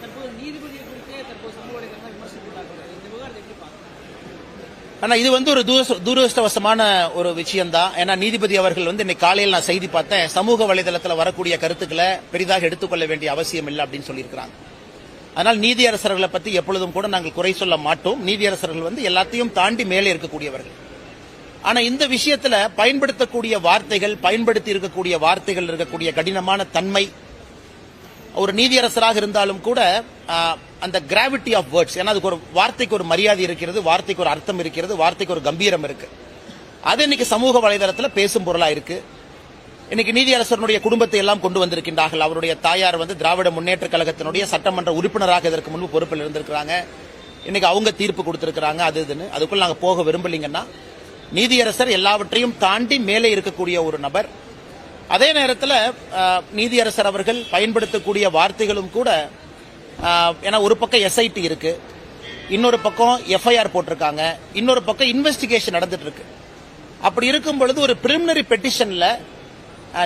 தற்போது நீதிபதியை குறித்தே தற்போது சமூக வலைதளங்கள் விமர்சித்துள்ளார்கள் இந்த விவகாரத்தை எப்படி இது வந்து ஒரு தூர- துரதிருஷ்டவசமான ஒரு விஷயம்தான். ஏன்னா நீதிபதி அவர்கள் வந்து இன்னைக்கு காலையில் நான் செய்தி பார்த்தேன். சமூக வலைதளத்தில் வரக்கூடிய கருத்துக்களை பெரிதாக எடுத்துக்கொள்ள வேண்டிய அவசியம் இல்லை அப்படின்னு சொல்லியிருக்கிறாங்க. அதனால் நீதியரசர்களை பத்தி எப்பொழுதும் கூட நாங்கள் குறை சொல்ல மாட்டோம். நீதியரசர்கள் வந்து எல்லாத்தையும் தாண்டி மேலே இருக்கக்கூடியவர்கள். ஆனா இந்த விஷயத்துல பயன்படுத்தக்கூடிய வார்த்தைகள் பயன்படுத்தி இருக்கக்கூடிய வார்த்தைகள் இருக்கக்கூடிய கடினமான தன்மை ஒரு நீதியரசராக இருந்தாலும் கூட அந்த கிராவிட்டி ஆஃப் வேர்ட்ஸ் ஏன்னா அதுக்கு ஒரு வார்த்தைக்கு ஒரு மரியாதை இருக்கிறது வார்த்தைக்கு ஒரு அர்த்தம் இருக்கிறது வார்த்தைக்கு ஒரு கம்பீரம் இருக்கு. அது இன்னைக்கு சமூக வலைதளத்தில் பேசும் பொருளா இருக்கு. இன்னைக்கு நீதியரசனுடைய குடும்பத்தை எல்லாம் கொண்டு வந்திருக்கின்றார்கள். அவருடைய தாயார் வந்து திராவிட முன்னேற்ற கழகத்தினுடைய சட்டமன்ற உறுப்பினராக இதற்கு முன்பு பொறுப்பில் இருந்திருக்கிறாங்க. இன்னைக்கு அவங்க தீர்ப்பு கொடுத்திருக்கிறாங்க அது இதுன்னு. அதுக்குள்ள நாங்கள் போக விரும்பலீங்கன்னா நீதியரசர் எல்லாவற்றையும் தாண்டி மேலே இருக்கக்கூடிய ஒரு நபர். அதே நேரத்தில் நீதியரசர் அவர்கள் பயன்படுத்தக்கூடிய வார்த்தைகளும் கூட ஏன்னா ஒரு பக்கம் எஸ்ஐடி இருக்கு இன்னொரு பக்கம் எஃப்ஐஆர் போட்டிருக்காங்க இன்னொரு பக்கம் இன்வெஸ்டிகேஷன் நடந்துட்டு இருக்கு அப்படி இருக்கும் பொழுது ஒரு பிரிமினரி பெட்டிஷன்ல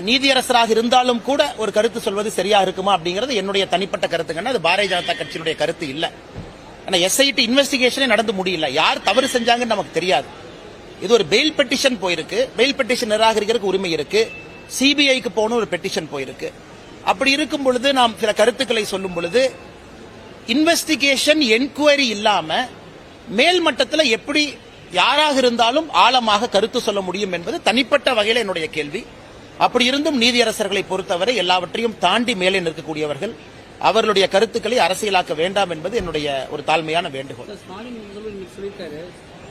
நீதியரசராக இருந்தாலும் கூட ஒரு கருத்து சொல்வது சரியா இருக்குமா அப்படிங்கிறது என்னுடைய தனிப்பட்ட கருத்துங்கன்னா அது பாரதிய ஜனதா கட்சியினுடைய கருத்து இல்லை. ஆனால் எஸ்ஐடி இன்வெஸ்டிகேஷனே நடந்து முடியல. யார் தவறு செஞ்சாங்கன்னு நமக்கு தெரியாது. இது ஒரு பெயில் பெட்டிஷன் போயிருக்கு. பெயில் பெட்டிஷன் நிராகரிக்கிறதுக்கு உரிமை இருக்கு. சிபிஐக்கு போகணும் ஒரு பெட்டிஷன் போயிருக்கு. அப்படி இருக்கும் பொழுது நாம் சில கருத்துக்களை சொல்லும் பொழுது இன்வெஸ்டிகேஷன் என்கொயரி இல்லாம மேல்மட்டத்தில் எப்படி யாராக இருந்தாலும் ஆழமாக கருத்து சொல்ல முடியும் என்பது தனிப்பட்ட வகையில் என்னுடைய கேள்வி. அப்படி இருந்தும் நீதியரசர்களை பொறுத்தவரை எல்லாவற்றையும் தாண்டி மேலே நிற்கக்கூடியவர்கள் அவர்களுடைய கருத்துக்களை அரசியலாக்க வேண்டாம் என்பது என்னுடைய ஒரு தாழ்மையான வேண்டுகோள்.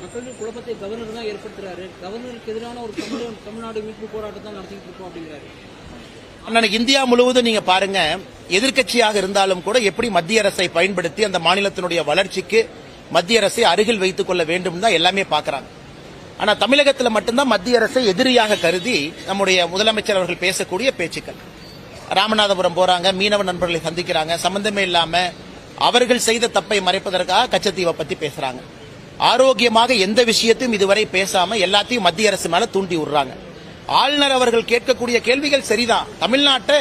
சார் மக்களுடைய குழப்பத்தை கவர்னர் தான் ஏற்படுத்துறாரு. கவர்னருக்கு எதிரான ஒரு தமிழ் தமிழ்நாடு மீட்பு போராட்டம் தான் நடத்திட்டு இருக்கோம் அப்படிங்கிறாரு. அண்ணனுக்கு இந்தியா முழுவதும் நீங்க பாருங்க எதிர்க்கட்சியாக இருந்தாலும் கூட எப்படி மத்திய அரசை பயன்படுத்தி அந்த மாநிலத்தினுடைய வளர்ச்சிக்கு மத்திய அரசை அருகில் வைத்துக் கொள்ள வேண்டும் தான் எல்லாமே பாக்குறாங்க ஆனா தமிழகத்தில் மட்டும்தான் மத்திய அரசை எதிரியாக கருதி நம்முடைய முதலமைச்சர் அவர்கள் பேசக்கூடிய பேச்சுக்கள். ராமநாதபுரம் போறாங்க மீனவ நண்பர்களை சந்திக்கிறாங்க. சம்பந்தமே இல்லாம அவர்கள் செய்த தப்பை மறைப்பதற்காக கச்சத்தீவை பத்தி பேசுறாங்க. ஆரோக்கியமாக எந்த விஷயத்தையும் இதுவரை பேசாம எல்லாத்தையும் மத்திய அரசு மேல தூண்டி விடுறாங்க. ஆளுநர் அவர்கள் கேட்கக்கூடிய கேள்விகள் சரிதான். தமிழ்நாட்டை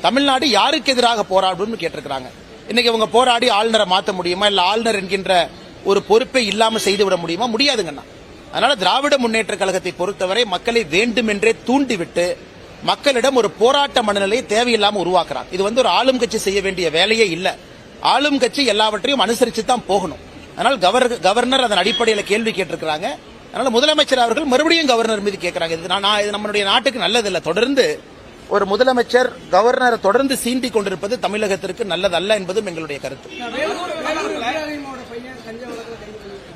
தமிழ்நாடு யாருக்கு எதிராக போராடும்னு கேட்டிருக்கிறாங்க. இன்னைக்கு இவங்க போராடி ஆளுநரை மாற்ற முடியுமா? இல்ல ஆளுநர் என்கின்ற ஒரு பொறுப்பை இல்லாம செய்து விட முடியுமா? முடியாதுங்கண்ணா. அதனால திராவிட முன்னேற்ற கழகத்தை பொறுத்தவரை மக்களை வேண்டுமென்றே தூண்டிவிட்டு மக்களிடம் ஒரு போராட்ட மனநிலையை தேவையில்லாம உருவாக்குறாங்க. இது வந்து ஒரு ஆளும் கட்சி செய்ய வேண்டிய வேலையே இல்ல. ஆளும் கட்சி எல்லாவற்றையும் அனுசரிச்சு தான் போகணும். அதனால் கவர்- கவர்னர் அதன் அடிப்படையில் கேள்வி கேட்டிருக்கிறாங்க. அதனால முதலமைச்சர் அவர்கள் மறுபடியும் கவர்னர் மீது கேட்கிறாங்க. இது நான் இது நம்மளுடைய நாட்டுக்கு நல்லதில்லை. தொடர்ந்து ஒரு முதலமைச்சர் கவர்னரை தொடர்ந்து சீண்டி கொண்டிருப்பது தமிழகத்திற்கு நல்லதல்ல என்பதும் எங்களுடைய கருத்து.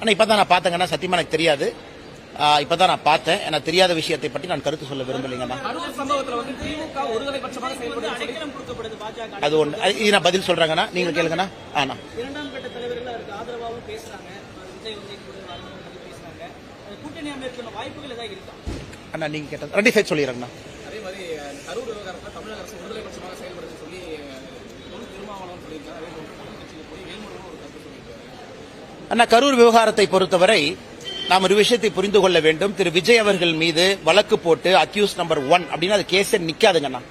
ஆனா இப்பதான் நான் பார்த்தேங்கன்னா சத்தியமா எனக்கு தெரியாது. ஆ, இப்பதான் நான் பார்த்தேன். எனக்கு தெரியாத விஷயத்தை பற்றி நான் கருத்து சொல்ல விரும்பலைங்கண்ணா அது ஒன்று இது நான் பதில் சொல்றேங்கண்ணா. நீங்க கேளுங்கண்ணா. ஆனா இரண்டாம் கட்ட தலைவர்கள் அதுக்கு ஆதரவாகவும் பேசுறாங்க விஜய் வந்து கூட வரணும்னு சொல்லி பேசுறாங்க வாய்ப்புகள் ஏதாவது இருக்கா? அண்ணா நீங்க கேட்டது. ரெண்டு சைட் சொல்லிடுறேங்கண்ணா அதே மாதிரி கரூர் விவகாரத்தில் தமிழக அரசு ஒருதலை பட்சமாக செயல்படுது சொல்லி தொழில் திருமாவளவன் சொல்லியிருக்காரு. அதே போல் கூட்டணி கட்சியில் போய் வேல்முருகன் ஒரு கருத்து சொல்லியிருக்காரு. அண்ணா கரூர் விவகாரத்தை பொறுத்தவரை நாம் ஒரு விஷயத்தை புரிந்து கொள்ள வேண்டும். திரு. விஜய் அவர்கள் மீது வழக்கு போட்டு அக்யூஸ் நம்பர் ஒன் அப்படின்னு அது கேஸே நிக்காதுங்கண்ணா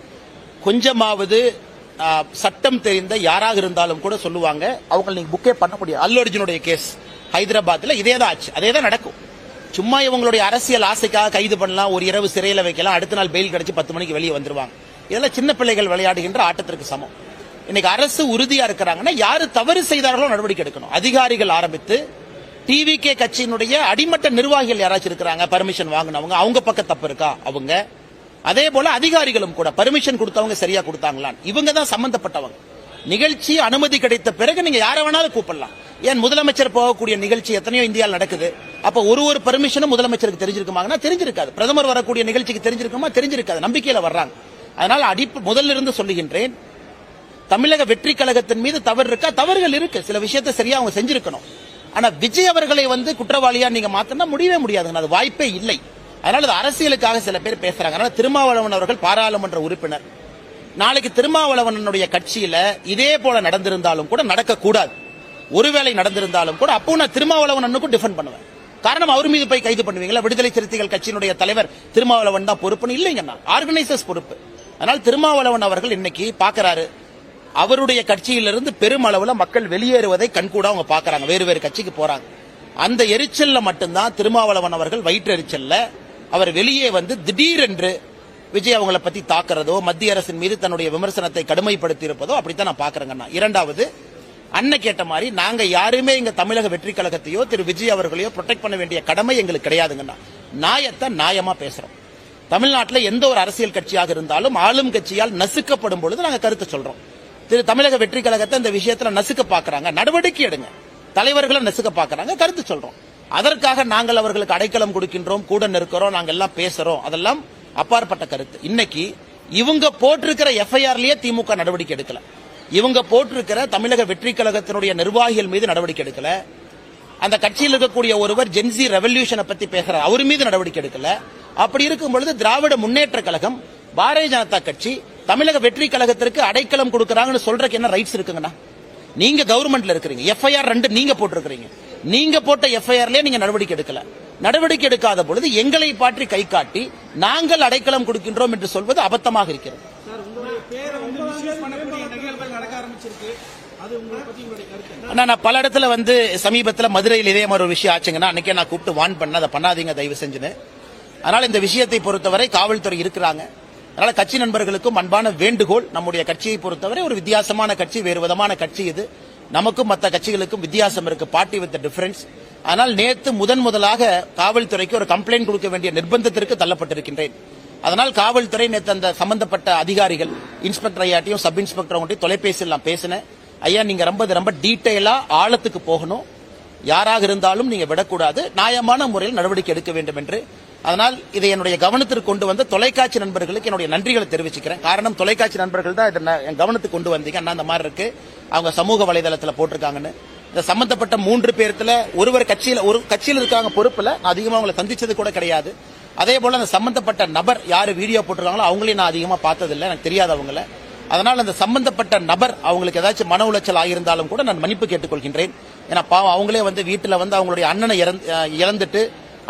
கொஞ்சமாவது சட்டம் தெரிந்த யாராக இருந்தாலும் கூட சொல்லுவாங்க. அவங்க நீங்க புக்கே பண்ண முடியாது. அல்லு அர்ஜுனுடைய கேஸ் ஹைதராபாத்ல இதே தான் ஆச்சு. அதே தான் நடக்கும். சும்மா இவங்களுடைய அரசியல் ஆசைக்காக கைது பண்ணலாம் ஒரு இரவு சிறையில் வைக்கலாம் அடுத்த நாள் பெயில் கிடைச்சி பத்து மணிக்கு வெளியே வந்துருவாங்க. இதெல்லாம் சின்ன பிள்ளைகள் விளையாடுகின்ற ஆட்டத்திற்கு சமம். இன்னைக்கு அரசு உறுதியா இருக்கிறாங்கன்னா யாரு தவறு செய்தார்களோ நடவடிக்கை எடுக்கணும். அதிகாரிகள் ஆரம்பித்து டிவிகே கட்சியினுடைய அடிமட்ட நிர்வாகிகள் யாராச்சும் இருக்கிறாங்க பர்மிஷன் வாங்கினவங்க அவங்க பக்கம் தப்பு இருக்கா? அவங்க. அதே போல அதிகாரிகளும் கூட பர்மிஷன் கொடுத்தவங்க சரியா கொடுத்தாங்களான்னு. இவங்க தான் சம்பந்தப்பட்டவங்க. நிகழ்ச்சி அனுமதி கிடைத்த பிறகு நீங்க யாரை வேணாலும் கூப்பிடலாம். ஏன் முதலமைச்சர் போகக்கூடிய நிகழ்ச்சி எத்தனையோ இந்தியாவில் நடக்குது. அப்ப ஒரு ஒரு பர்மிஷனும் முதலமைச்சருக்கு தெரிஞ்சிருக்குமாங்கன்னா தெரிஞ்சிருக்காது. பிரதமர் வரக்கூடிய நிகழ்ச்சிக்கு தெரிஞ்சிருக்குமா? தெரிஞ்சிருக்காது. நம்பிக்கையில வர்றாங்க. அதனால அடிப்பு முதல்ல இருந்து சொல்லுகின்றேன் தமிழக வெற்றி கழகத்தின் மீது தவறு இருக்கா? தவறுகள் இருக்கு. சில விஷயத்தை சரியா அவங்க செஞ்சிருக்கணும். ஆனா விஜய் அவர்களை வந்து குற்றவாளியா நீங்க மாத்தினா முடியவே முடியாதுங்க அது வாய்ப்பே இல்லை. அதனால அது அரசியலுக்காக சில பேர் பேசுறாங்க. அதனால திருமாவளவன் அவர்கள் பாராளுமன்ற உறுப்பினர். நாளைக்கு திருமாவளவனுடைய கட்சியில இதே போல நடந்திருந்தாலும் கூட நடக்கக்கூடாது. ஒருவேளை நடந்திருந்தாலும் கூட அப்போ நான் திருமாவளவனுக்கும் டிஃபெண்ட் பண்ணுவேன். காரணம் அவர் மீது போய் கைது பண்ணுவீங்களா? விடுதலை சிறுத்தைகள் கட்சியினுடைய தலைவர் திருமாவளவன் தான் பொறுப்புன்னு இல்லைங்கண்ணா ஆர்கனைசர்ஸ் பொறுப்பு. அதனால் திருமாவளவன் அவர்கள் இன்னைக்கு பார்க்கறாரு. அவருடைய கட்சியிலிருந்து பெருமளவுல மக்கள் வெளியேறுவதை கண்கூட அவங்க பாக்குறாங்க வேறு வேறு கட்சிக்கு போறாங்க. அந்த எரிச்சல்ல மட்டும்தான் திருமாவளவன் அவர்கள் வயிற்றெரிச்சல்ல. அவர் வெளியே வந்து திடீரென்று விஜய் அவங்கள பத்தி தாக்குறதோ மத்திய அரசின் மீது தன்னுடைய விமர்சனத்தை கடுமைப்படுத்தி இருப்பதோ அப்படித்தான் நான் பாக்குறேங்கண்ணா. இரண்டாவது அண்ணன் கேட்ட மாதிரி நாங்க யாருமே இங்க தமிழக வெற்றி கழகத்தையோ திரு விஜய் அவர்களையோ ப்ரொடெக்ட் பண்ண வேண்டிய கடமை எங்களுக்கு கிடையாதுங்கண்ணா. நியாயத்தை நாயமா பேசுறோம். தமிழ்நாட்டில் எந்த ஒரு அரசியல் கட்சியாக இருந்தாலும் ஆளும் கட்சியால் நசுக்கப்படும் பொழுது நாங்க கருத்து சொல்றோம். திரு தமிழக வெற்றி கழகத்தை இந்த விஷயத்துல நசுக்க பாக்குறாங்க. நடவடிக்கை எடுங்க. தலைவர்களை நசுக்க பாக்குறாங்க. கருத்து சொல்றோம். அதற்காக நாங்கள் அவர்களுக்கு அடைக்கலம் கொடுக்கின்றோம். கூட நிற்கிறோம். நாங்கள் எல்லாம் பேசுறோம். அதெல்லாம் அப்பாற்பட்ட கருத்து. இன்னைக்கு இவங்க போட்டிருக்கிற எஃப்ஐஆர்லயே திமுக நடவடிக்கை எடுக்கல. இவங்க போட்டிருக்கிற தமிழக வெற்றி கழகத்தினுடைய நிர்வாகிகள் மீது நடவடிக்கை எடுக்கல. அந்த கட்சியில் இருக்கக்கூடிய ஒருவர் ஜென்சி ரெவல்யூஷனை பத்தி பேசுறார். அவர் மீது நடவடிக்கை எடுக்கல. அப்படி இருக்கும் பொழுது திராவிட முன்னேற்ற கழகம் பாரதிய ஜனதா கட்சி தமிழக வெற்றி கழகத்திற்கு அடைக்கலம் கொடுக்கறாங்கன்னு சொல்றதுக்கு என்ன ரைட்ஸ் இருக்குங்கண்ணா? நீங்க கவர்மெண்ட்ல இருக்கிறீங்க. எஃப்ஐஆர் ரெண்டு நீங்க போட்டிருக்கிறீங்க. நீங்க போட்ட எஃப்ஐஆர்லயே நீங்க நடவடிக்கை எடுக்கல. நடவடிக்கை எடுக்காத பொழுது எங்களை பாற்றி கை காட்டி நாங்கள் அடைக்கலம் கொடுக்கின்றோம் என்று சொல்வது அபத்தமாக இருக்கிறது. நான் பல இடத்துல வந்து சமீபத்துல மதுரையில் இதே மாதிரி ஒரு விஷயம் ஆச்சுங்கன்னா அன்னைக்கே நான் கூப்பிட்டு வான் பண்ண அதை பண்ணாதீங்க தயவு செஞ்சுன்னு. அதனால இந்த விஷயத்தை பொறுத்தவரை காவல்துறை இருக்கிறாங்க. அதனால கட்சி நண்பர்களுக்கும் அன்பான வேண்டுகோள். நம்முடைய கட்சியை பொறுத்தவரை ஒரு வித்தியாசமான கட்சி வேறு விதமான கட்சி இது. நமக்கும் மற்ற கட்சிகளுக்கும் வித்தியாசம் இருக்கு. பார்ட்டி வித் டிஃபரன்ஸ் ஆனால் நேற்று முதன் முதலாக காவல்துறைக்கு ஒரு கம்ப்ளைண்ட் கொடுக்க வேண்டிய நிர்பந்தத்திற்கு தள்ளப்பட்டிருக்கின்றேன். அதனால் காவல்துறை நேற்று அந்த சம்பந்தப்பட்ட அதிகாரிகள் இன்ஸ்பெக்டர் ஐயாட்டையும் சப் இன்ஸ்பெக்டர் அவங்கள்ட்டையும் தொலைபேசியில் நான் பேசினேன். ஐயா நீங்க ரொம்ப ரொம்ப டீட்டெயிலா ஆழத்துக்கு போகணும். யாராக இருந்தாலும் நீங்க விடக்கூடாது. நியாயமான முறையில் நடவடிக்கை எடுக்க வேண்டும் என்று. அதனால் இதை என்னுடைய கவனத்திற்கு கொண்டு வந்த தொலைக்காட்சி நண்பர்களுக்கு என்னுடைய நன்றிகளை தெரிவிச்சுக்கிறேன். காரணம் தொலைக்காட்சி நண்பர்கள் தான் இதை என் கவனத்துக்கு கொண்டு வந்தீங்க. அண்ணா அந்த மாதிரி இருக்கு. அவங்க சமூக வலைதளத்தில் போட்டிருக்காங்கன்னு. இந்த சம்பந்தப்பட்ட மூன்று பேர்த்துல ஒருவர் கட்சியில ஒரு கட்சியில் இருக்காங்க பொறுப்புல அதிகமாக அதிகமா அவங்களை சந்திச்சது கூட கிடையாது. அதே போல அந்த சம்பந்தப்பட்ட நபர் யாரு வீடியோ போட்டிருக்காங்களோ அவங்களையும் நான் அதிகமா பார்த்ததில்லை. எனக்கு தெரியாது அவங்கள. அதனால் அந்த சம்பந்தப்பட்ட நபர் அவங்களுக்கு ஏதாச்சும் மன உளைச்சல் ஆகியிருந்தாலும் கூட நான் மன்னிப்பு கேட்டுக்கொள்கின்றேன். ஏன்னா பாவம் அவங்களே வந்து வீட்டில் வந்து அவங்களுடைய அண்ணனை இழந்துட்டு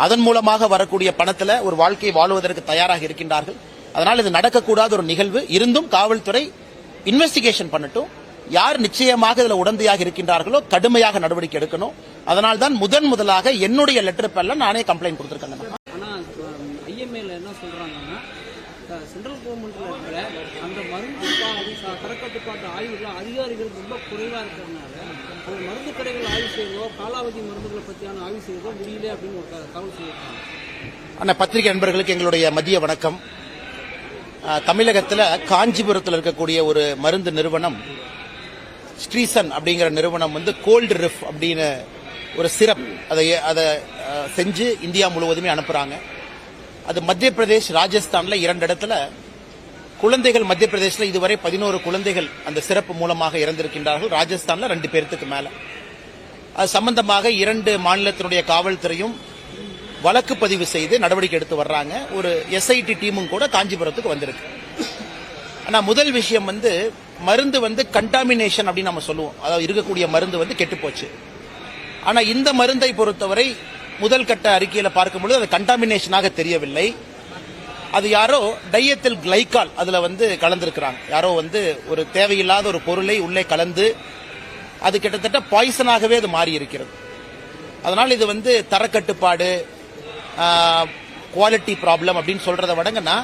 அதன் மூலமாக வரக்கூடிய பணத்துல ஒரு வாழ்க்கையை வாழ்வதற்கு தயாராக இருக்கின்றார்கள். அதனால் இது நடக்கக்கூடாத ஒரு நிகழ்வு. இருந்தும் காவல்துறை இன்வெஸ்டிகேஷன் பண்ணட்டும். யார் நிச்சயமாக இதுல உடந்தையாக இருக்கின்றார்களோ கடுமையாக நடவடிக்கை எடுக்கணும். அதனால் தான் முதன் முதலாக என்னுடைய லெட்டர் பேர்ல நானே கம்ப்ளைண்ட் கொடுத்திருக்கேன். ஆனால் சென்ட்ரல் கவர்மெண்ட்டில் இருக்கிற அந்த மருந்து பா- ச- தரக்கட்டுப்பாட்டு ஆய்வுகள் அதிகாரிகள் ரொம்ப குறைவாக இருக்கிறதுனால அந்த மருந்து கடைகள் ஆய்வு செய்வதோ காலாவதி மருந்துகளை பற்றியான ஆய்வு செய்வதோ முடியல அப்படின்னு ஒரு தகவல் சொல்லியிருக்காங்க. அண்ணா பத்திரிகை நண்பர்களுக்கு எங்களுடைய மதிய வணக்கம். தமிழகத்துல காஞ்சிபுரத்தில் இருக்கக்கூடிய ஒரு மருந்து நிறுவனம் ஸ்ரீசன் அப்படிங்கிற நிறுவனம் வந்து கோல்டு ரிஃப் அப்படின்னு ஒரு சிரப் அதை அதை செஞ்சு இந்தியா முழுவதுமே அனுப்புகிறாங்க அது மத்திய பிரதேஷ் ராஜஸ்தானில் இரண்டு இடத்துல. குழந்தைகள் மத்திய பிரதேசில் இதுவரை பதினோரு குழந்தைகள் அந்த சிறப்பு மூலமாக இறந்திருக்கின்றார்கள். ராஜஸ்தானில் ரெண்டு பேர்த்துக்கு மேலே. அது சம்பந்தமாக இரண்டு மாநிலத்தினுடைய காவல்துறையும் வழக்கு பதிவு செய்து நடவடிக்கை எடுத்து வர்றாங்க. ஒரு எஸ்ஐடி டீமும் கூட காஞ்சிபுரத்துக்கு வந்திருக்கு. ஆனால் முதல் விஷயம் வந்து மருந்து வந்து கண்டாமினேஷன் அப்படின்னு நம்ம சொல்லுவோம். அதாவது இருக்கக்கூடிய மருந்து வந்து கெட்டுப்போச்சு ஆனால் இந்த மருந்தை பொறுத்தவரை முதல் கட்ட அறிக்கையில் பார்க்கும்பொழுது அது கண்டாமினேஷனாக தெரியவில்லை. அது யாரோ டையத்தில் கிளைக்கால் அதில் வந்து கலந்துருக்கிறாங்க. யாரோ வந்து ஒரு தேவையில்லாத ஒரு பொருளை உள்ளே கலந்து அது கிட்டத்தட்ட பாய்சனாகவே அது மாறி இருக்கிறது அதனால் இது வந்து தரக்கட்டுப்பாடு குவாலிட்டி ப்ராப்ளம் அப்படின்னு சொல்றதை விடங்கன்னா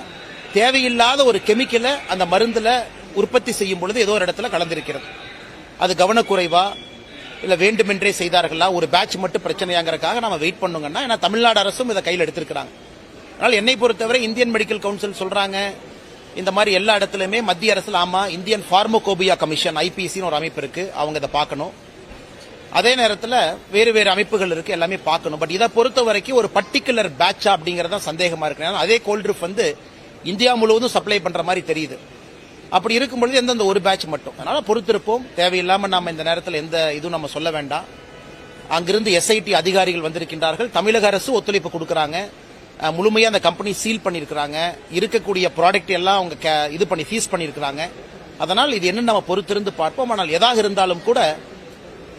தேவையில்லாத ஒரு கெமிக்கலை அந்த மருந்தில் உற்பத்தி செய்யும் பொழுது ஏதோ ஒரு இடத்துல கலந்திருக்கிறது. அது கவனக்குறைவா? இல்லை வேண்டுமென்றே செய்தார்களா? ஒரு பேட்ச் மட்டும் பிரச்சனையாங்கிறதுக்காக நம்ம வெயிட் பண்ணுங்கன்னா ஏன்னா தமிழ்நாடு அரசும் இதை கையில் எடுத்திருக்கிறாங்க. அதனால் என்னை பொறுத்தவரை இந்தியன் மெடிக்கல் கவுன்சில் சொல்கிறாங்க இந்த மாதிரி எல்லா இடத்துலையுமே மத்திய அரசில் ஆமாம் இந்தியன் ஃபார்மோகோபியா கமிஷன் ஐபிசின்னு ஒரு அமைப்பு இருக்குது அவங்க இதை பார்க்கணும். அதே நேரத்தில் வேறு வேறு அமைப்புகள் இருக்குது எல்லாமே பார்க்கணும். பட் இதை பொறுத்த வரைக்கும் ஒரு பர்டிகுலர் பேட்சா அப்படிங்கிறது தான் சந்தேகமாக இருக்கு. ஏன்னா அதே கோல்ட்ரிப் வந்து இந்தியா முழுவதும் சப்ளை பண்ற மாதிரி தெரியுது. அப்படி இருக்கும் பொழுது எந்தெந்த ஒரு பேட்ச் மட்டும். அதனால பொறுத்திருப்போம். தேவையில்லாம நாம இந்த நேரத்தில் எந்த இதுவும் நம்ம சொல்ல வேண்டாம். அங்கிருந்து எஸ்ஐடி அதிகாரிகள் வந்திருக்கின்றார்கள். தமிழக அரசு ஒத்துழைப்பு கொடுக்கறாங்க. முழுமையாக முழுமையா அந்த கம்பெனி சீல் பண்ணியிருக்கிறாங்க இருக்கக்கூடிய ப்ராடக்ட் எல்லாம் அவங்க இது பண்ணி ஃபீஸ் பண்ணியிருக்கிறாங்க அதனால் இது என்ன நம்ம பொறுத்திருந்து பார்ப்போம். ஆனால் எதாக இருந்தாலும் கூட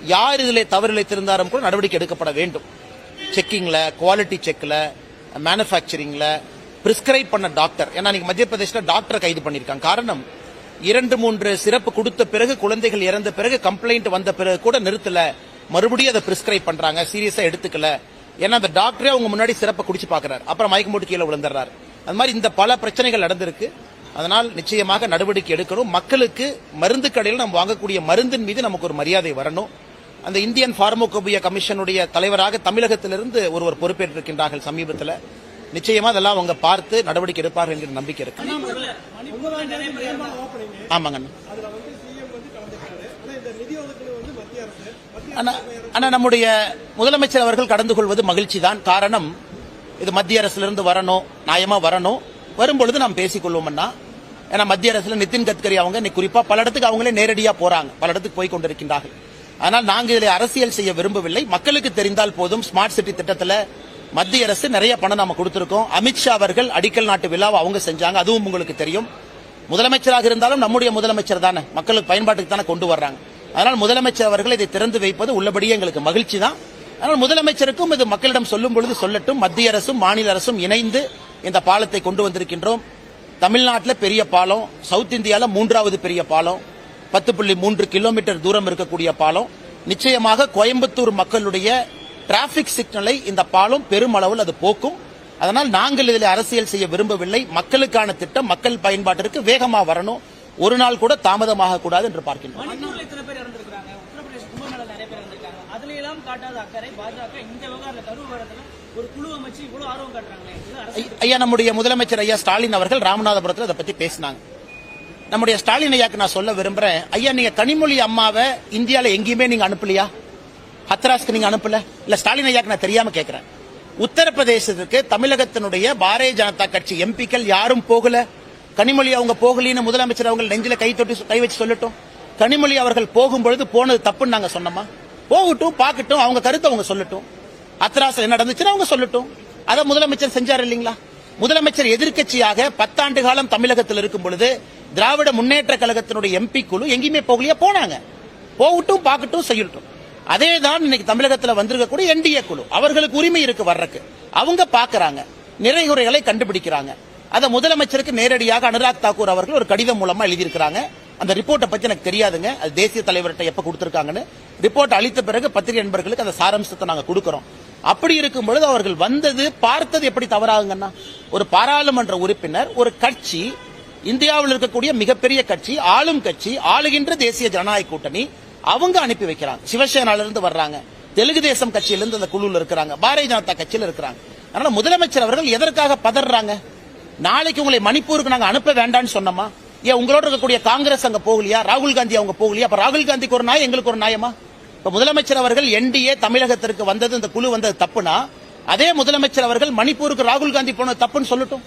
யார் இதில் தவறு இழைத்திருந்தாலும் கூட நடவடிக்கை எடுக்கப்பட வேண்டும். செக்கிங்ல குவாலிட்டி செக்ல மேனுஃபேக்சரிங்ல பிரிஸ்கிரைப் பண்ண டாக்டர் ஏன்னா நீங்க மத்திய பிரதேசில் டாக்டர் கைது பண்ணியிருக்காங்க. காரணம் இரண்டு மூன்று சிறப்பு கொடுத்த பிறகு குழந்தைகள் இறந்த பிறகு கம்ப்ளைண்ட் வந்த பிறகு கூட நிறுத்தல. மறுபடியும் அதை பிரிஸ்கிரைப் பண்றாங்க. சீரியஸா எடுத்துக்கல. ஏன்னா அந்த டாக்டரே அவங்க முன்னாடி சிறப்பை குடிச்சு பாக்குறாரு அப்புறம் மயக்கம் போட்டு கீழே விழுந்துடுறாரு. அது மாதிரி இந்த பல பிரச்சனைகள் நடந்திருக்கு. அதனால் நிச்சயமாக நடவடிக்கை எடுக்கணும். மக்களுக்கு மருந்து கடையில் நம்ம வாங்கக்கூடிய மருந்தின் மீது நமக்கு ஒரு மரியாதை வரணும். அந்த இந்தியன் பார்மோகோபியா கமிஷனுடைய தலைவராக தமிழகத்திலிருந்து ஒருவர் பொறுப்பேற்றிருக்கின்றார்கள் சமீபத்தில். நிச்சயமா அதெல்லாம் அவங்க பார்த்து நடவடிக்கை எடுப்பார்கள் என்கிற நம்பிக்கை இருக்கு. ஆமாங்க அண்ணா. நம்முடைய முதலமைச்சர் அவர்கள் கடந்து கொள்வது மகிழ்ச்சி தான் காரணம் இது மத்திய அரசிலிருந்து வரணும் நியாயமா வரணும். வரும்பொழுது நாம் பேசிக்கொள்வோம் அண்ணா. ஏன்னா மத்திய அரசுல நிதின் கட்கரி அவங்க இன்னைக்கு குறிப்பா பல இடத்துக்கு அவங்களே நேரடியா போறாங்க. பல இடத்துக்கு போய் கொண்டிருக்கின்றார்கள். ஆனால் நாங்கள் இதில் அரசியல் செய்ய விரும்பவில்லை. மக்களுக்கு தெரிந்தால் போதும். ஸ்மார்ட் சிட்டி திட்டத்துல மத்திய அரசு நிறைய பணம் நாம கொடுத்திருக்கோம். அமித்ஷா அவர்கள் அடிக்கல் நாட்டு விழாவை அவங்க செஞ்சாங்க. அதுவும் உங்களுக்கு தெரியும். முதலமைச்சராக இருந்தாலும் நம்முடைய முதலமைச்சர் தானே. மக்களுக்கு பயன்பாட்டுக்கு தானே கொண்டு வர்றாங்க. அதனால் முதலமைச்சர் அவர்கள் இதை திறந்து வைப்பது உள்ளபடியே எங்களுக்கு மகிழ்ச்சி தான். ஆனால் முதலமைச்சருக்கும் இது மக்களிடம் சொல்லும் பொழுது சொல்லட்டும். மத்திய அரசும் மாநில அரசும் இணைந்து இந்த பாலத்தை கொண்டு வந்திருக்கின்றோம். தமிழ்நாட்டில் பெரிய பாலம் சவுத் இந்தியாவில் மூன்றாவது பெரிய பாலம் பத்து புள்ளி மூன்று கிலோமீட்டர் தூரம் இருக்கக்கூடிய பாலம். நிச்சயமாக கோயம்புத்தூர் மக்களுடைய டிராபிக் சிக்னலை இந்த பாலம் பெருமளவில் அது போக்கும். அதனால் நாங்கள் இதில் அரசியல் செய்ய விரும்பவில்லை. மக்களுக்கான திட்டம் மக்கள் பயன்பாட்டிற்கு வேகமா வரணும். ஒரு நாள் கூட தாமதமாக கூடாது என்று பார்க்கின்றோம். ஐயா நம்முடைய முதலமைச்சர் ஐயா ஸ்டாலின் அவர்கள் ராமநாதபுரத்தில் அதை பத்தி பேசினாங்க. நம்முடைய ஸ்டாலின் ஐயாக்கு நான் சொல்ல விரும்புறேன். ஐயா நீங்க கனிமொழி அம்மாவை இந்தியால எங்கேயுமே நீங்க அனுப்பலையா? ஹத்ராஸ்க்கு நீங்க அனுப்பல? இல்ல ஸ்டாலின் ஐயாக்கு நான் தெரியாம கேட்கிறேன் உத்தரப்பிரதேசத்துக்கு தமிழகத்தினுடைய பாரதிய ஜனதா கட்சி எம்பிக்கள் யாரும் போகல. கனிமொழி அவங்க போகலின்னு முதலமைச்சர் அவங்க நெஞ்சில கை தொட்டு கை வச்சு சொல்லட்டும். கனிமொழி அவர்கள் போகும்பொழுது போனது தப்புன்னு நாங்க சொன்னோமா? போகட்டும் பார்க்கட்டும் அவங்க கருத்தை அவங்க சொல்லட்டும். அத்ராஸ் என்ன நடந்துச்சுன்னு அவங்க சொல்லட்டும். அதை முதலமைச்சர் செஞ்சார் இல்லைங்களா? முதலமைச்சர் எதிர்க்கட்சியாக பத்தாண்டு காலம் தமிழகத்தில் இருக்கும் பொழுது திராவிட முன்னேற்ற கழகத்தினுடைய எம்பி குழு எங்கேயுமே போகலையா? போனாங்க. போகட்டும் பார்க்கட்டும் செய்யட்டும். அதே தான் இன்னைக்கு தமிழகத்தில் வந்திருக்கக்கூடிய என்டிஏ குழு. அவர்களுக்கு உரிமை இருக்கு வர்றக்கு அவங்க பார்க்கறாங்க நிறைகுறைகளை கண்டுபிடிக்கிறாங்க. அதை முதலமைச்சருக்கு நேரடியாக அனுராக் தாக்கூர் அவர்கள் ஒரு கடிதம் மூலமா எழுதியிருக்கிறாங்க. அந்த ரிப்போர்ட்டை பத்தி எனக்கு தெரியாதுங்க. அது தேசிய தலைவர்கிட்ட எப்ப கொடுத்திருக்காங்கன்னு. ரிப்போர்ட் அளித்த பிறகு பத்திரிகை நண்பர்களுக்கு அந்த சாராம்சத்தை நாங்க கொடுக்கிறோம். அப்படி இருக்கும் பொழுது அவர்கள் வந்தது பார்த்தது எப்படி தவறாகுங்கன்னா ஒரு பாராளுமன்ற உறுப்பினர் ஒரு கட்சி இந்தியாவில் இருக்கக்கூடிய மிகப்பெரிய கட்சி ஆளும் கட்சி ஆளுகின்ற தேசிய ஜனநாயக கூட்டணி அவங்க அனுப்பி வைக்கிறாங்க. சிவசேனால இருந்து வர்றாங்க. தெலுங்கு தேசம் கட்சியிலிருந்து அந்த குழுவில் இருக்கிறாங்க. பாரதிய ஜனதா கட்சியில் இருக்கிறாங்க. அதனால முதலமைச்சர் அவர்கள் எதற்காக பதறாங்க? நாளைக்கு உங்களை மணிப்பூருக்கு நாங்க அனுப்ப வேண்டாம்னு சொன்னோமா? ஏன் உங்களோட இருக்கக்கூடிய காங்கிரஸ் அங்க போகலையா? ராகுல் காந்தி அவங்க போகலையா? அப்ப ராகுல் காந்திக்கு ஒரு நாயம் எங்களுக்கு ஒரு நியாயமா இப்ப முதலமைச்சர் அவர்கள் என்டிஏ தமிழகத்திற்கு வந்தது இந்த குழு வந்தது தப்புனா அதே முதலமைச்சர் அவர்கள் மணிப்பூருக்கு ராகுல் காந்தி போன தப்புன்னு சொல்லட்டும்.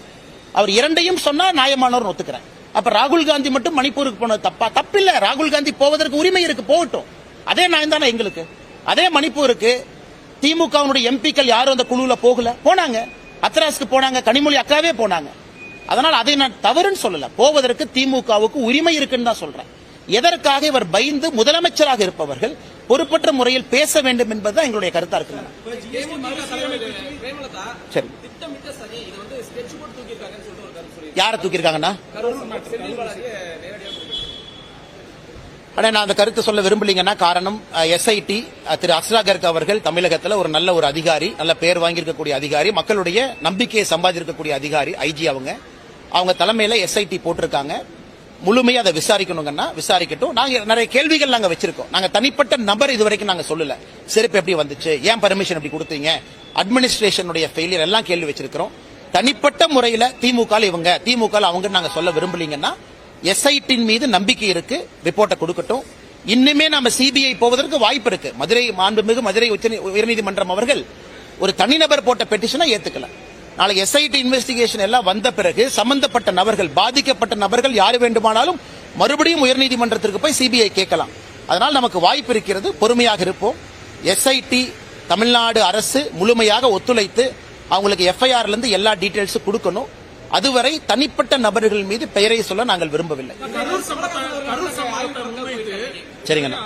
அவர் இரண்டையும் சொன்னா நியாயமானவர் ஒத்துக்கிறேன். அப்ப ராகுல் காந்தி மட்டும் மணிப்பூருக்கு போனது தப்பா? தப்பில்ல. ராகுல் காந்தி போவதற்கு உரிமை இருக்கு போகட்டும். அதே நியாயம் தானே எங்களுக்கு? அதே மணிப்பூருக்கு திமுகவினுடைய எம்பிக்கள் யாரும் அந்த குழுவுல போகல. போனாங்க. அத்ராஸ்க்கு போனாங்க கனிமொழி அக்காவே போனாங்க. அதனால் அதை நான் தவறுன்னு சொல்லல. போவதற்கு திமுகவுக்கு உரிமை இருக்குன்னு தான் சொல்றேன். எதற்காக இவர் பயந்து முதலமைச்சராக இருப்பவர்கள் பொறுப்பற்ற முறையில் பேச வேண்டும் என்பதுதான் எங்களுடைய கருத்தா பிரேமலதா சரி. யாரை தூக்கியிருக்காங்கண்ணா கரூர் நான் அந்த கருத்து சொல்ல விரும்பலீங்கன்னா காரணம் எஸ்ஐடி திரு அஸ்ராகர்க் அவர்கள் தமிழகத்துல ஒரு நல்ல ஒரு அதிகாரி நல்ல பேர் வாங்கியிருக்கக்கூடிய அதிகாரி மக்களுடைய நம்பிக்கையை சம்பாதிக்கக்கூடிய அதிகாரி ஐஜி அவங்க. அவங்க தலைமையில எஸ்ஐடி போட்டிருக்காங்க. முழுமையா அதை விசாரிக்கணுங்கன்னா விசாரிக்கட்டும். நாங்க நிறைய கேள்விகள் நாங்க வச்சிருக்கோம். நாங்க தனிப்பட்ட நபர் இதுவரைக்கும் நாங்க சொல்லல. சிறப்பு எப்படி வந்துச்சு? ஏன் பர்மிஷன் எப்படி கொடுத்தீங்க? அட்மினிஸ்ட்ரேஷனுடைய ஃபெயிலியர் எல்லாம் கேள்வி வச்சிருக்கிறோம். தனிப்பட்ட முறையில் திமுக இவங்க திமுக அவங்க நாங்க சொல்ல விரும்பலீங்கன்னா எஸ்ஐடின் மீது நம்பிக்கை இருக்கு ரிப்போர்ட்டை கொடுக்கட்டும். இன்னுமே நம்ம சிபிஐ போவதற்கு வாய்ப்பு இருக்கு. மதுரை மாண்புமிகு மதுரை உச்ச உயர்நீதிமன்றம் அவர்கள் ஒரு தனிநபர் போட்ட பெட்டிஷனை ஏத்துக்கல. நாளை எஸ்ஐடி இன்வெஸ்டிகேஷன் எல்லாம் வந்த பிறகு சம்பந்தப்பட்ட நபர்கள் பாதிக்கப்பட்ட நபர்கள் யார் வேண்டுமானாலும் மறுபடியும் உயர்நீதிமன்றத்திற்கு போய் சிபிஐ கேட்கலாம். அதனால் நமக்கு வாய்ப்பு இருக்கிறது பொறுமையாக இருப்போம். எஸ்ஐடி தமிழ்நாடு அரசு முழுமையாக ஒத்துழைத்து அவங்களுக்கு எஃப்ஐஆர்ல இருந்து எல்லா டீடைல்ஸும் கொடுக்கணும். அதுவரை தனிப்பட்ட நபர்கள் மீது பெயரை சொல்ல நாங்கள் விரும்பவில்லை. சரிங்கண்ணா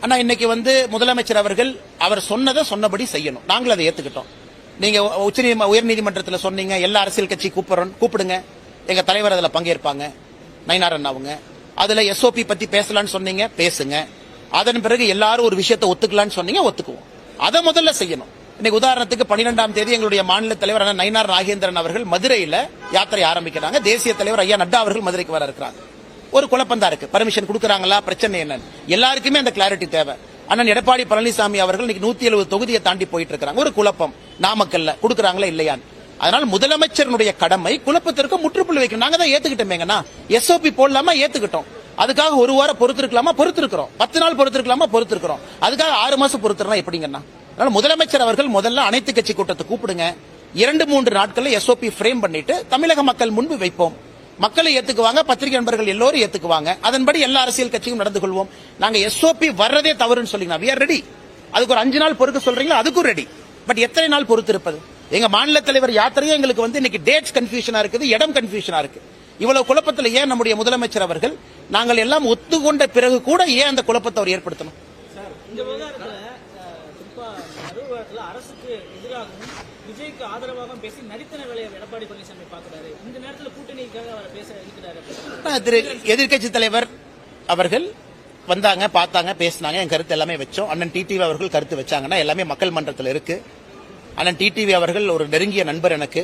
ஆனா இன்னைக்கு வந்து முதலமைச்சர் அவர்கள் அவர் சொன்னதை சொன்னபடி செய்யணும். நாங்கள் அதை ஏத்துக்கிட்டோம். நீங்க உச்ச உயர்நீதிமன்றத்தில் சொன்னீங்க எல்லா அரசியல் கட்சி கூப்பிடுறோம் கூப்பிடுங்க. எங்க தலைவர் அதுல பங்கேற்பாங்க. நயினாரன் அவங்க. அதுல எஸ்ஓபி பத்தி பேசலாம்னு சொன்னீங்க பேசுங்க. அதன் பிறகு எல்லாரும் ஒரு விஷயத்தை ஒத்துக்கலாம்னு சொன்னீங்க ஒத்துக்குவோம். அதை முதல்ல செய்யணும். இன்னைக்கு உதாரணத்துக்கு பன்னிரெண்டாம் தேதி எங்களுடைய மாநில தலைவர் நயினார் நாகேந்திரன் அவர்கள் மதுரையில யாத்திரை ஆரம்பிக்கிறாங்க. தேசிய தலைவர் ஐயா நட்டா அவர்கள் மதுரைக்கு வர இருக்கிறாங்க. ஒரு குழப்பம் இருக்கு. பர்மிஷன் கொடுக்கறாங்களா? பிரச்சனை என்னன்னு. எல்லாருக்குமே அந்த கிளாரிட்டி தேவை. அண்ணன் எடப்பாடி பழனிசாமி அவர்கள் இன்னைக்கு நூத்தி எழுபது தொகுதியை தாண்டி போயிட்டு இருக்காங்க ஒரு குழப்பம். நாமக்கல்ல. கொடுக்கறாங்களா இல்லையான்னு. அதனால முதலமைச்சருடைய கடமை குழப்பத்திற்கு முற்றுப்புள்ளி வைக்கணும். நாங்க தான் ஏத்துக்கிட்டோமேங்கண்ணா. எஸ்ஓபி போடலாமா? ஏத்துக்கிட்டோம். அதுக்காக ஒரு வாரம் பொறுத்திருக்கலாமா? பொறுத்திருக்கிறோம். பத்து நாள் பொறுத்திருக்கலாமா? பொறுத்திருக்கிறோம். அதுக்காக ஆறு மாசம் பொறுத்துறலாம் எப்படிங்கண்ணா அதனால முதலமைச்சர் அவர்கள் முதல்ல அனைத்து கட்சி கூட்டத்தை கூப்பிடுங்க. இரண்டு மூன்று நாட்களில் எஸ்ஓபி ஃப்ரேம் பண்ணிட்டு தமிழக மக்கள் முன்பு வைப்போம். மக்களை ஏத்துக்குவாங்க பத்திரிகை நண்பர்கள் எல்லோரும் ஏத்துக்குவாங்க. அதன்படி எல்லா அரசியல் கட்சியும் நடந்து கொள்வோம். நாங்க எஸ்ஓபி வர்றதே தவறுன்னு சொல்லிங்கன்னா வி ஆர் ரெடி அதுக்கு ஒரு அஞ்சு நாள் பொறுக்க சொல்றீங்களா? அதுக்கும் ரெடி பட் எத்தனை நாள் பொறுத்து இருப்பது எங்க மாநில தலைவர் யாத்திரையே எங்களுக்கு வந்து இன்னைக்கு டேட்ஸ் கன்ஃபியூஷனா இருக்குது இடம் கன்ஃபியூஷனா இருக்கு இவ்வளவு குழப்பத்தில் ஏன் நம்முடைய முதலமைச்சர் அவர்கள்? நாங்கள் எல்லாம் ஒத்துக்கொண்ட பிறகு கூட ஏன் அந்த குழப்பத்தை அவர் ஏற்படுத்தணும்? இந்த விவகாரத்துல அஹ், குறிப்பா கரூர் விவகாரத்துல அரசுக்கு எதிராகவும் விஜய்க்கு ஆதரவாகவும் பேசி நடித்தன வேலையை எடப்பாடி பழனிசாமி பாக்குறாரு இந்த நேரத்துல கூட்டணிக்காக அவர் பேச இருக்கிறாரு. ஆனா, திரு எதிர்க்கட்சி தலைவர் அவர்கள் வந்தாங்க பார்த்தாங்க பேசினாங்க. என் கருத்து எல்லாமே வச்சோம். அண்ணன் டிடிவி அவர்கள் கருத்து வச்சாங்கன்னா எல்லாமே மக்கள் மன்றத்தில் இருக்கு. அண்ணன் டிடிவி அவர்கள் ஒரு நெருங்கிய நண்பர் எனக்கு.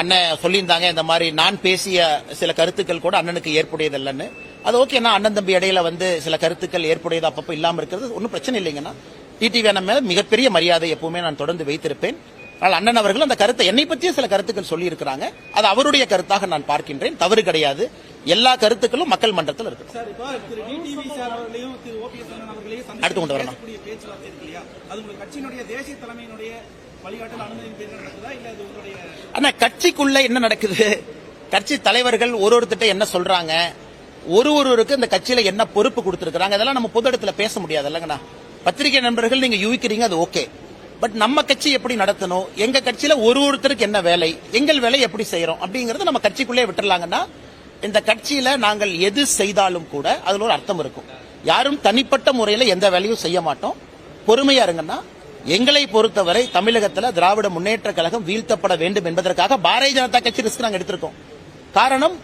அண்ணன் சொல்லியிருந்தாங்க இந்த மாதிரி நான் பேசிய சில கருத்துக்கள் கூட அண்ணனுக்கு ஏற்புடையது இல்லைன்னு அது ஓகேண்ணா அண்ணன் தம்பி இடையில வந்து சில கருத்துக்கள் ஏற்புடையது அப்பப்போ இல்லாம இருக்கிறது ஒன்றும் பிரச்சனை இல்லைங்கண்ணா. டிடிவி அண்ணன் மேல மிகப்பெரிய மரியாதை எப்பவுமே நான் தொடர்ந்து வைத்திருப்பேன். ஆனால் அண்ணன் அவர்கள் அந்த கருத்தை என்னை பற்றிய சில கருத்துக்கள் சொல்லி இருக்கிறாங்க அது அவருடைய கருத்தாக நான் பார்க்கின்றேன். தவறு கிடையாது. எல்லா கருத்துக்களும் மக்கள் மன்றத்தில் இருக்கு அடுத்து கொண்டு வரணும். பேசக்கூடிய ஆனா கட்சிக்குள்ள என்ன நடக்குது? கட்சி தலைவர்கள் ஒரு ஒருத்தட்ட என்ன சொல்றாங்க? ஒரு ஒருவருக்கு இந்த கட்சியில என்ன பொறுப்பு கொடுத்திருக்காங்க அதெல்லாம் நம்ம பொது இடத்துல பேச முடியாது இல்லைங்கண்ணா பத்திரிகை நண்பர்கள் நீங்க யூகிக்கிறீங்க அது ஓகே. பட் நம்ம கட்சி எப்படி நடத்தணும்? எங்க கட்சியில ஒரு ஒருத்தருக்கு என்ன வேலை? எங்கள் வேலை எப்படி செய்யறோம்? அப்படிங்கறத நம்ம கட்சிக்குள்ளே விட்டுறலாங்கன்னா இந்த கட்சியில நாங்கள் எது செய்தாலும் கூட அதுல ஒரு அர்த்தம் இருக்கும். யாரும் தனிப்பட்ட முறையில எந்த வேலையும் செய்ய மாட்டோம். பொறுமையா இருங்கன்னா எங்களை பொறுத்தவரை தமிழகத்தில் திராவிட முன்னேற்ற கழகம் வீழ்த்தப்பட வேண்டும் என்பதற்காக பாரதிய ஜனதா கட்சி ரிஸ்க் நாங்கள் எடுத்திருக்கோம். காரணம்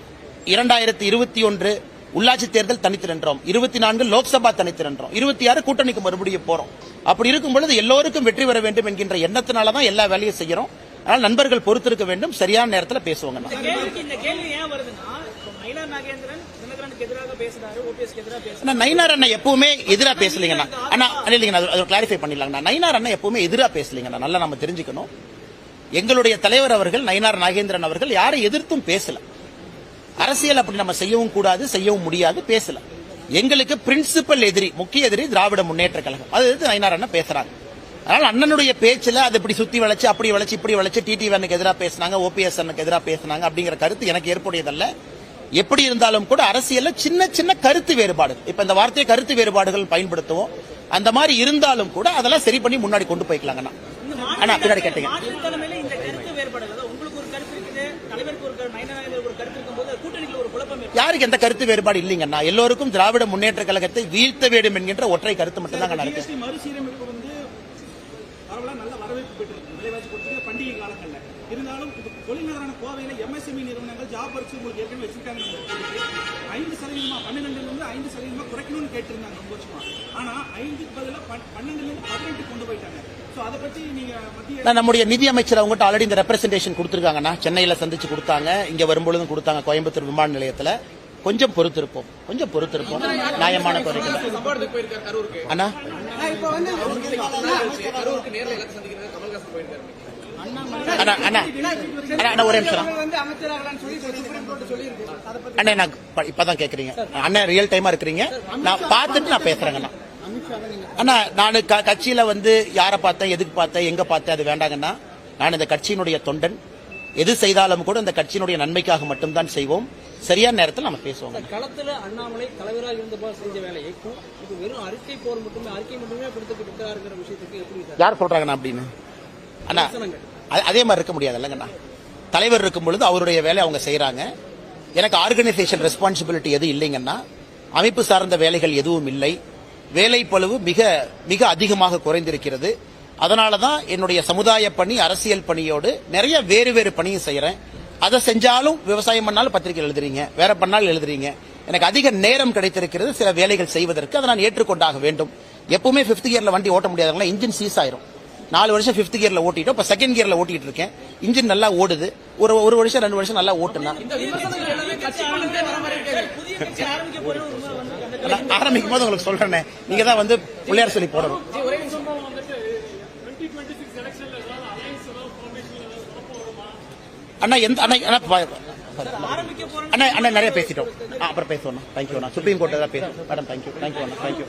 இரண்டாயிரத்தி இருபத்தி ஒன்று உள்ளாட்சி தேர்தல் தனித்து நின்றோம். இருபத்தி நான்கு லோக்சபா தனித்து நின்றோம். இருபத்தி ஆறு கூட்டணிக்கு மறுபடியும் போறோம். அப்படி இருக்கும் பொழுது எல்லோருக்கும் வெற்றி பெற வேண்டும் என்கின்ற எண்ணத்தினால தான் எல்லா வேலையும் செய்யறோம். அதனால் நண்பர்கள் பொறுத்திருக்க வேண்டும். சரியான நேரத்தில் பேசுவாங்க. மயிலா நாகேந்திரன் நயினார் அண்ணன் எப்பவுமே எதிரா பேசலீங்கண்ணா. அண்ணா அண்ணா, இல்லைங்கண்ணா அது- கிளாரிஃபை பண்ணிடலாங்கண்ணா. நயினார் அண்ணன் எப்பவுமே எதிரா பேசலீங்கண்ணா. நல்லா நம்ம தெரிஞ்சுக்கணும். எங்களுடைய தலைவர் அவர்கள் நயினார் நாகேந்திரன் அவர்கள் யாரை எதிர்த்தும் பேசல. அரசியல் அப்படி நம்ம செய்யவும் கூடாது செய்யவும் முடியாது பேசல. எங்களுக்கு பிரின்சிபல் எதிரி முக்கிய எதிரி திராவிட முன்னேற்ற கழகம். அது எதிர்த்து நயினார் அண்ணன் பேசுறாங்க? அதனால அண்ணனுடைய பேச்சுல அது இப்படி சுத்தி வளைச்சு அப்படி வளைச்சு இப்படி வளைச்சு டிடி அண்ணனுக்கு எதிராக பேசினாங்க ஓபிஎஸ் அண்ணனுக்கு எதிராக பேசினாங்க அப்படிங்கிற கருத்து எனக்கு ஏற்புடையதல்ல. எப்படி இருந்தாலும் கூட அரசியல்ல சின்ன சின்ன கருத்து வேறுபாடு இப்ப இந்த வார்த்தையை கருத்து வேறுபாடுகள் பயன்படுத்துவோம். அந்த மாதிரி இருந்தாலும் கூட அதெல்லாம் சரி பண்ணி முன்னாடி கொண்டு போய்க்கலாங்கண்ணா. அண்ணா பின்னாடி கேட்டீங்க. யாருக்கு எந்த கருத்து வேறுபாடு இல்லைங்கண்ணா? எல்லோருக்கும் திராவிட முன்னேற்ற கழகத்தை வீழ்த்த வேண்டும் என்கின்ற ஒற்றை கருத்து மட்டும்தான் இருக்கு ஜிஎஸ்டி மறுசீரமைப்பு வந்து பரவலா நல்ல வரவேற்பு பெற்றிருக்கு விலைவாசி கொடுத்து பண்டிகை காலங்கள்ல. இருந்தாலும் இது தொழில்நகரான கோவையில எம்எஸ்எம்இ நிறுவனங்கள் ஜாப் வச்சு உங்களுக்கு ஏற்கனவே வச்சிருக்காங்க ஐந்து சதவீதமா பன்னிரெண்டுல இருந்து ஐந்து சதவீதமா குறைக்கணும்னு கேட்டிருந்தாங்க ரொம்ப வருஷமா. ஆனா ஐந்துக்கு பதிலா பன்- பன்னெண்டுல இருந்து பதினெட்டு கொண்டு போயிட்டாங்க. சோ அதை பத்தி நீங்க மத்திய நான் நம்முடைய நிதி அமைச்சர் அவங்ககிட்ட ஆல்ரெடி இந்த ரெப்ரசன்டேஷன் கொடுத்துருக்காங்கண்ணா. சென்னையில சந்திச்சு கொடுத்தாங்க. இங்க வரும்பொழுதும் கொடுத்தாங்க கோயம்புத்தூர் விமான நிலையத்துல. கொஞ்சம் பொறுத்திருப்போம். கொஞ்சம் பொறுத்திருப்போம். நியாயமான கோரிக்கை கரூருக்கு. அண்ணா? ஒரே நிமிஷம். அண்ணா நான் இப்பதான் கேக்குறீங்க. அண்ணா ரியல் டைமா இருக்கிறீங்க. நான் பார்த்துட்டு நான் பேசுறேங்கண்ணா அண்ணா. நான் கட்சியில வந்து யாரை பார்த்தேன் எதுக்கு பார்த்தேன் எங்க பார்த்தேன் அது வேண்டாங்கண்ணா. நான் இந்த கட்சியினுடைய தொண்டன். எது செய்தாலும் கூட இந்த கட்சியினுடைய நன்மைக்காக மட்டும்தான் செய்வோம். சரியான நேரத்தில் நம்ம பேசுவோம் களத்துல அண்ணாமலை தலைவராக இருந்தபோது செஞ்ச வேலையை வெறும் அறிக்கை போர் மட்டுமே அறிக்கை மட்டுமே கொடுத்துட்டு இருக்கிறாருங்கிற விஷயத்துக்கு எப்படி யார் சொல்றாங்கண்ணா அப்படின்னு? அண்ணா அது- மாதிரி இருக்க முடியாது இல்லைங்கண்ணா தலைவர் இருக்கும் பொழுது அவருடைய வேலை அவங்க செய்றாங்க. எனக்கு ஆர்கனைசேஷன் ரெஸ்பான்சிபிலிட்டி எதுவும் இல்லைங்கன்னா அமைப்பு சார்ந்த வேலைகள் எதுவும் இல்லை. வேலை பளுவு மிக மிக அதிகமாக குறைந்திருக்கிறது. அதனால தான் என்னுடைய சமுதாய பணி அரசியல் பணியோடு நிறைய வேறு வேறு பணியும் செய்யறேன் அதை செஞ்சாலும் விவசாயம் பண்ணாலும் பத்திரிகை எழுதுறீங்க. வேற பண்ணாலும் எழுதுறீங்க. எனக்கு அதிக நேரம் கிடைத்திருக்கிறது சில வேலைகள் செய்வதற்கு. அதை நான் ஏற்றுக்கொண்டாக வேண்டும். எப்பவுமே ஃபிஃப்த் கியர்ல வண்டி ஓட்ட முடியாதவங்களா இன்ஜின் சீஸ் ஆயிரும். நாலு வருஷம் ஃபிஃப்த் கியர்ல ஓட்டிட்டோம். இப்ப செகண்ட் கியர்ல ஓட்டிட்டு இருக்கேன். இன்ஜின் நல்லா ஓடுது. ஒரு ஒரு வருஷம் ரெண்டு வருஷம் நல்லா ஓட்டுனா. ஆரம்பிக்கும் போது உங்களுக்கு சொல்றேனே. நீங்க தான் வந்து பிள்ளையார் சொல்லி போடணும். அண்ணா எந்த அண்ணா அண்ணா அண்ணா அண்ணா நிறைய பேசிட்டோம். அப்புறம் பேசுவோம் தேங்க்யூ அண்ணா. சுப்ரீம் கோர்ட் தான் பேசுவோம் madam thank you thank you Anna. Thank you